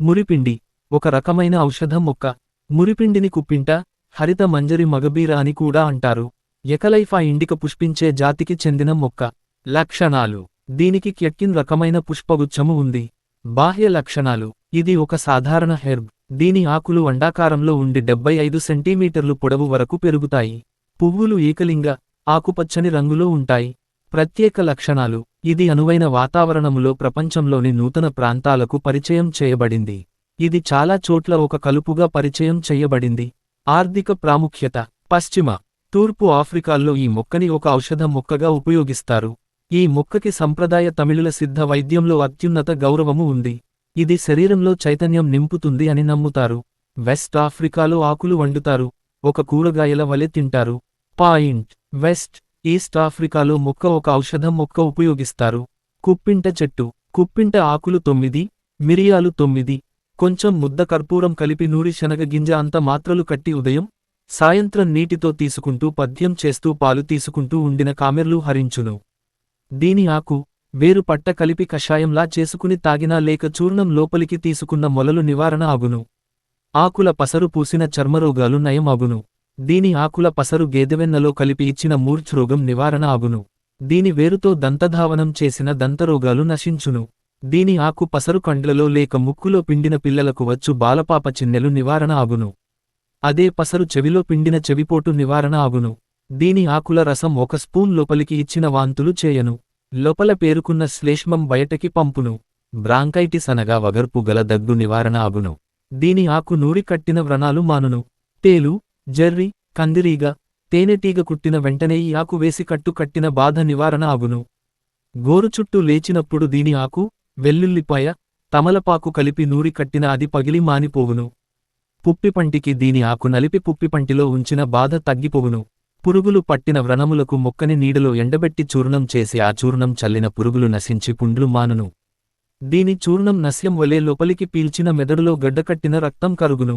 మురిపిండి ఒక రకమైన ఔషధ మొక్క. మురిపిండిని కుప్పింట హరిత మంజరి మగబీర అని కూడా అంటారు. ఎకలైఫా ఇండిక పుష్పించే జాతికి చెందిన మొక్క. లక్షణాలు. దీనికి క్యక్కిన్ రకమైన పుష్పగుచ్చము ఉంది. బాహ్య లక్షణాలు. ఇది ఒక సాధారణ హెర్బ్. దీని ఆకులు అండాకారంలో ఉండి డెబ్బై ఐదు సెంటీమీటర్లు పొడవు వరకు పెరుగుతాయి. పువ్వులు ఏకలింగ ఆకుపచ్చని రంగులో ఉంటాయి. ప్రత్యేక లక్షణాలు. ఇది అనువైన వాతావరణములో ప్రపంచంలోని నూతన ప్రాంతాలకు పరిచయం చేయబడింది. ఇది చాలా చోట్ల ఒక కలుపుగా పరిచయం చేయబడింది. ఆర్థిక ప్రాముఖ్యత. పశ్చిమ. తూర్పు ఆఫ్రికాల్లో ఈ మొక్కని ఒక ఔషధ మొక్కగా ఉపయోగిస్తారు. ఈ మొక్కకి సంప్రదాయ తమిళుల సిద్ధ వైద్యంలో అత్యున్నత గౌరవము ఉంది. ఇది శరీరంలో చైతన్యం నింపుతుంది అని నమ్ముతారు. వెస్ట్ ఆఫ్రికాలో ఆకులు వండుతారు. ఒక కూరగాయల వలె తింటారు. పాయింట్. వెస్ట్. ఈస్ట్ ఆఫ్రికాలో మొక్క ఒక ఔషధం మొక్క ఉపయోగిస్తారు. కుప్పింట చెట్టు. కుప్పింట ఆకులు తొమ్మిది మిరియాలు తొమ్మిది. కొంచెం ముద్ద కర్పూరం కలిపి నూరి శనగ గింజ అంత మాత్రలు కట్టి ఉదయం సాయంత్రం నీటితో తీసుకుంటూ పద్యం చేస్తూ పాలు తీసుకుంటూ ఉండిన కామెర్లు హరించును. దీని ఆకు వేరు పట్ట కలిపి కషాయంలా చేసుకుని తాగినా లేక చూర్ణం లోపలికి తీసుకున్న మొలలు నివారణ అగును ఆకుల పసరు పూసిన చర్మరోగాలు నయం అగును దీని ఆకుల పసరు గేదెవెన్నలో కలిపి ఇచ్చిన మూర్ఛ్రోగం నివారణ ఆగును. దీని వేరుతో దంతధావనం చేసిన దంతరోగాలు నశించును. దీని ఆకు పసరు కండ్లలో లేక ముక్కులో పిండిన పిల్లలకు వచ్చు బాలపాప చిన్నెలు నివారణ ఆగును. అదే పసరు చెవిలో పిండిన చెవిపోటు నివారణ ఆగును. దీని ఆకుల రసం ఒక స్పూన్ లోపలికి ఇచ్చిన వాంతులు చేయను. లోపల పేరుకున్న శ్లేష్మం బయటకి పంపును. బ్రాంకైటిస్ అనగా వగర్పు గల దగ్గు నివారణ ఆగును. దీని ఆకు నూరి కట్టిన వ్రణాలు మానును. తేలు జర్రి కందిరీగ తేనెటీగ కుట్టిన వెంటనే ఈ ఆకు వేసి కట్టు కట్టిన బాధ నివారణ అగును గోరు చుట్టూ లేచినప్పుడు దీని ఆకు వెల్లుల్లిపాయ తమలపాకు కలిపి నూరి కట్టిన అది పగిలి మానిపోవును. పుప్పిపంటికి దీని ఆకు నలిపి పుప్పిపంటిలో ఉంచిన బాధ తగ్గిపోవును. పురుగులు పట్టిన వ్రణములకు మొక్కని నీడలో ఎండబెట్టి చూర్ణం చేసి ఆ చూర్ణం చల్లిన పురుగులు నశించి పుండ్లు మానును. దీని చూర్ణం నస్యం వలె లోపలికి పీల్చిన మెదడులో గడ్డకట్టిన రక్తం కరుగును.